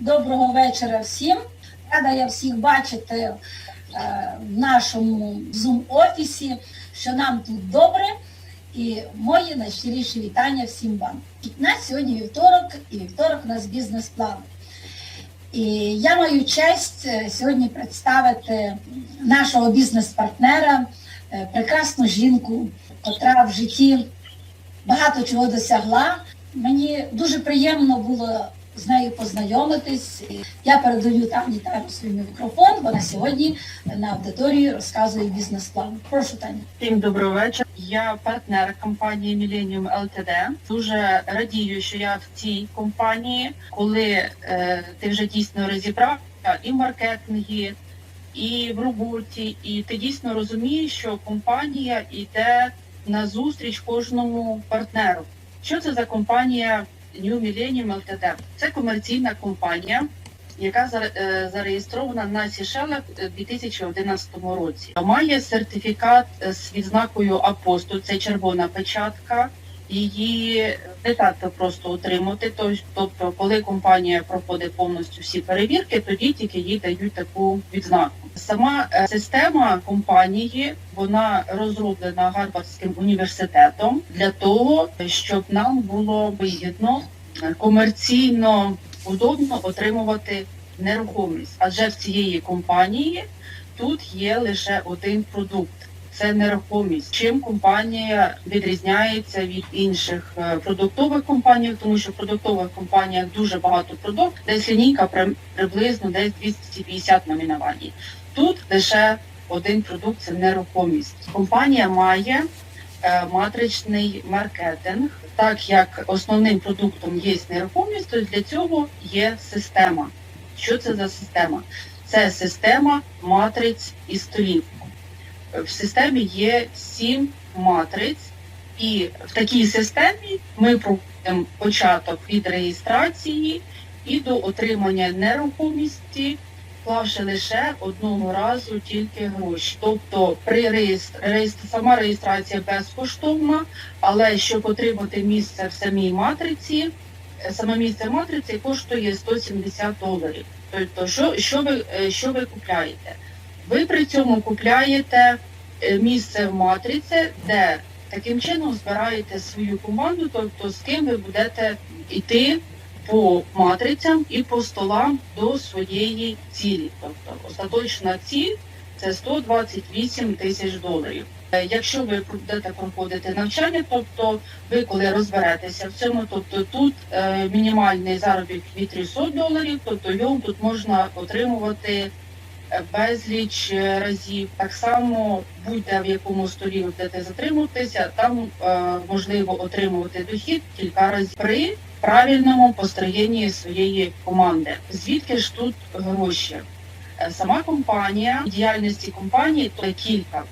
Доброго вечора всім. Рада я всіх бачити е, в нашому Zoom офісі, що нам тут добре. І мої найщиріші вітання всім вам. У нас сьогодні вівторок, і вівторок у нас бізнес-план. І я маю честь е, сьогодні представити нашого бізнес-партнера, е, прекрасну жінку, котра в житті багато чого досягла. Мені дуже приємно було з нею познайомитись. Я передаю Тані Тару свій мікрофон, бо на сьогодні на аудиторії розказує бізнес-план. Прошу Таня. Всім доброго вечора. Я партнер компанії Millennium LTD. Дуже радію, що я в цій компанії, коли е, ти вже дійсно розібрав і в маркетингі, і в роботі, і ти дійсно розумієш, що компанія йде на зустріч кожному партнеру. Що це за компанія New Millennium LTD? Це комерційна компанія. Яка е, зареєстрована на Сішелах у 2011 році, має сертифікат е, з відзнакою апостол, це червона печатка. Її не так просто отримати. Тобто, коли компанія проходить повністю всі перевірки, тоді тільки їй дають таку відзнаку. Сама е, система компанії вона розроблена Гарвардським університетом для того, щоб нам було вигідно е, комерційно удобно отримувати нерухомість, адже в цієї компанії тут є лише один продукт. Це нерухомість. Чим компанія відрізняється від інших е, продуктових компаній, тому що в продуктових компаніях дуже багато продуктів, десь лінійка приблизно десь 250 номінувань. Тут лише один продукт це нерухомість. Компанія має е, матричний маркетинг, так як основним продуктом є нерухомість, то для цього є система. Що це за система? Це система матриць і столів. В системі є сім матриць, і в такій системі ми проводимо початок від реєстрації і до отримання нерухомості, вклавши лише одного разу тільки гроші. Тобто при реєстр... реєстр... сама реєстрація безкоштовна, але щоб отримати місце в самій матриці, е, саме місце матриці коштує 170 доларів. Тобто, що, що, ви, е, що ви купляєте? Ви при цьому купляєте місце в матриці, де таким чином збираєте свою команду, тобто з ким ви будете йти по матрицям і по столам до своєї цілі. Тобто остаточна ціль це 128 тисяч доларів. Е, Якщо ви будете проходити навчання, тобто ви коли розберетеся в цьому, тобто тут е, мінімальний заробіток від 300 доларів, тобто його тут можна отримувати е, безліч е, разів. Так само будь-де в якому столі будете затримуватися, там е, можливо отримувати дохід кілька разів при правильному построєнні своєї команди. Звідки ж тут гроші? Е, Сама компанія, діяльності компанії то кілька.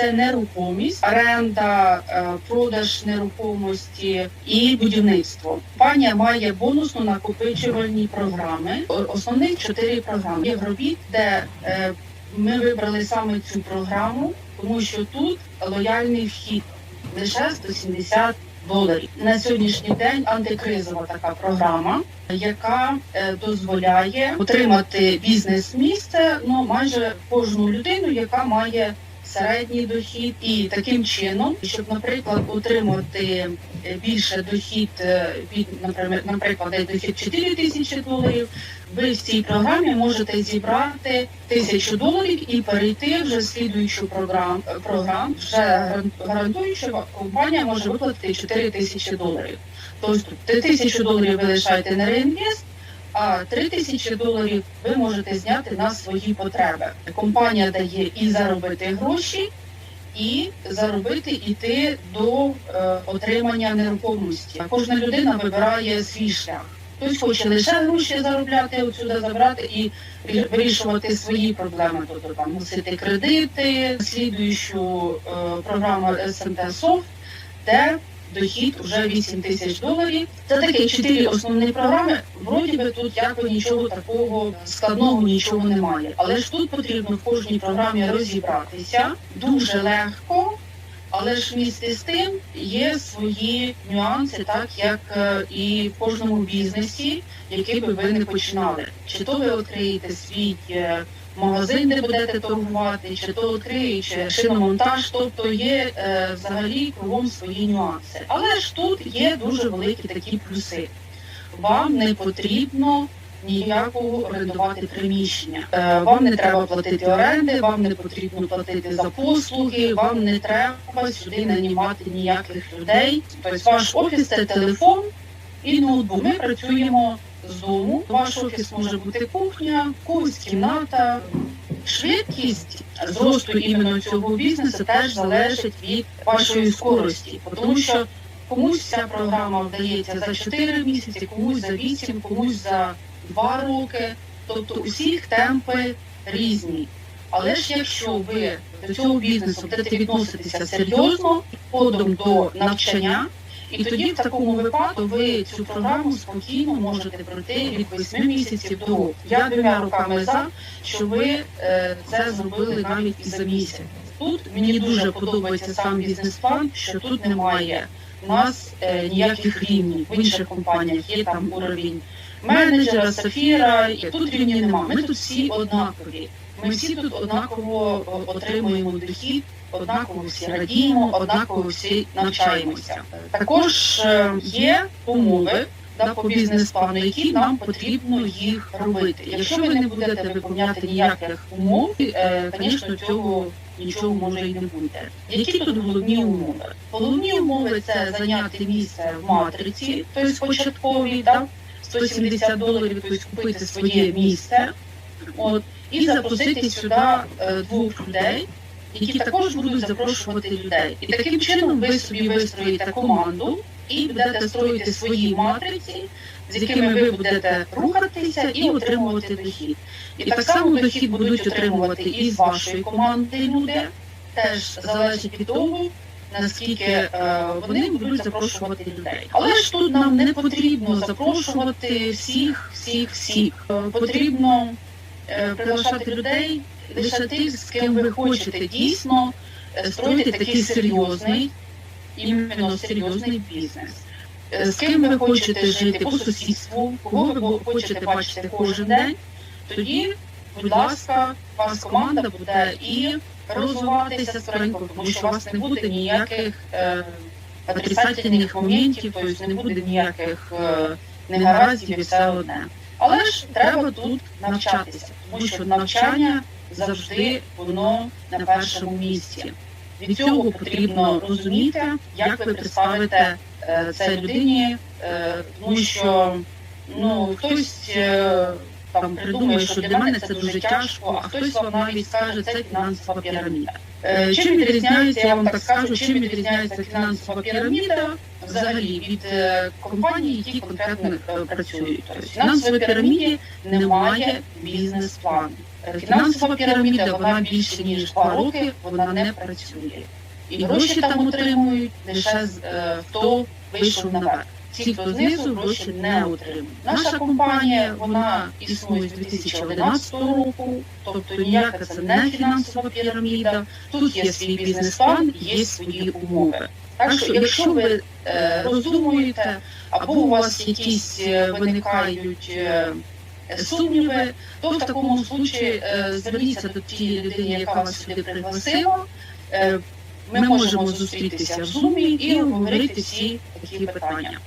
Це нерухомість, оренда, е, продаж нерухомості і будівництво. Компанія має бонусно накопичувальні програми. Основних чотири програми. Є робіт, де е, ми вибрали саме цю програму, тому що тут лояльний вхід лише 170 доларів. На сьогоднішній день антикризова така програма, яка е, дозволяє отримати бізнес-місце ну майже кожну людину, яка має середній дохід, і таким чином, щоб, наприклад, отримати е, більше дохід е, від, наприклад, наприклад, де дохід 4 тисячі доларів, ви в цій програмі можете зібрати тисячу доларів і перейти вже в слідуючу програм, програм вже гаран- гарантую, що компанія може виплатити 4 тисячі доларів. Тобто тисячу доларів ви лишаєте на реінвест, а 3 тисячі доларів ви можете зняти на свої потреби. Компанія дає і заробити гроші, і заробити іти до е, отримання нерухомості. Кожна людина вибирає свій шлях. Хтось хоче лише гроші заробляти, отсюди забрати і вирішувати свої проблеми, тобто там мусити кредити, слідуючу е, програму СМТ Софт, де дохід вже 8 тисяч доларів. Це такі чотири основні програми. Вроді би тут якби нічого такого складного нічого немає. Але ж тут потрібно в кожній програмі розібратися дуже легко. Але ж вмісті з тим є свої нюанси, так як е, і в кожному бізнесі, який би ви не починали. Чи то ви відкриєте свій е, магазин, де будете торгувати, чи то відкриєте шиномонтаж, тобто є е, взагалі кругом свої нюанси. Але ж тут є дуже великі такі плюси. Вам не потрібно ніякого орендувати приміщення. Е, Вам не треба платити оренди, вам не потрібно платити за послуги, вам не треба сюди нанімати ніяких людей. Тобто ваш офіс це телефон і ноутбук. Ми працюємо з дому. Ваш офіс може бути кухня, когось кімната. Швидкість зросту іменно цього бізнесу теж залежить від вашої скорості, тому що комусь ця програма вдається за 4 місяці, комусь за 8, комусь за 2 роки. Тобто усіх темпи різні. Але ж якщо ви до цього бізнесу будете відноситися серйозно, подом до навчання, і тоді в такому випадку ви цю програму спокійно можете пройти від 8 місяців до року. Я двома руками за, що ви е, це зробили навіть і за місяць. Тут мені дуже подобається сам бізнес-план, що тут немає у нас е, ніяких рівнів. В інших компаніях є там уровень менеджера, сафіра, і тут рівні нема. Ми тут всі однакові. Ми всі тут однаково отримуємо дохід, однаково всі радіємо, однаково всі навчаємося. Також е, є умови да, по бізнес-плану, які нам потрібно їх робити. Якщо ви не будете виконувати ніяких умов, е, звісно, цього нічого може і не буде. Які тут головні умови? Головні умови це зайняти місце в матриці, тобто початковій, да, 170 доларів, тобто купити своє місце. От, і запросити сюди е, двох людей, які також будуть запрошувати людей. І таким чином ви собі вистроїте команду і будете строїти свої матриці, з якими ви будете рухатися і отримувати дохід. І так само дохід будуть отримувати і з вашої команди люди. Теж залежить від того, наскільки е, вони будуть запрошувати людей. Але ж тут нам не потрібно запрошувати всіх, всіх, всіх. Е, Потрібно е, приглашати людей лише тих, з ким ви хочете дійсно е, строїти такий серйозний, іменно серйозний бізнес. Е, З ким ви хочете жити по сусідству, кого ви хочете бачити кожен день, тоді, будь ласка, вас команда буде і розвиватися з скоренько, тому що у вас не буде ніяких е, отрицательних моментів, тобто не буде ніяких е, негараздів і все одне. Але ж треба тут навчатися, тому що навчання завжди воно на першому місці. Від цього потрібно розуміти, як ви представите е, це людині, тому що ну хтось там придумає, що для мене це дуже тяжко, а хтось вам навіть скаже, це фінансова піраміда. Е, Чим відрізняється, я вам так скажу, чим відрізняється фінансова піраміда взагалі від е, компаній, які конкретно е, працюють. Тобто в фінансовій піраміді немає бізнес-плану. Е, Фінансова піраміда вона більше ніж два роки, вона не працює. І гроші там отримують лише е, хто вийшов наверх. Ті, хто знизу, гроші не отримують. Наша компанія вона існує з 2011 року, тобто ніяка це не фінансова піраміда. Тут є свій бізнес-план, є свої умови. Так що, якщо ви е, роздумуєте, або у вас якісь е, виникають е, сумніви, то в такому случаї е, зверніться до тієї людини, яка вас сюди пригласила. Е, Ми можемо зустрітися в зумі і обговорити всі такі питання.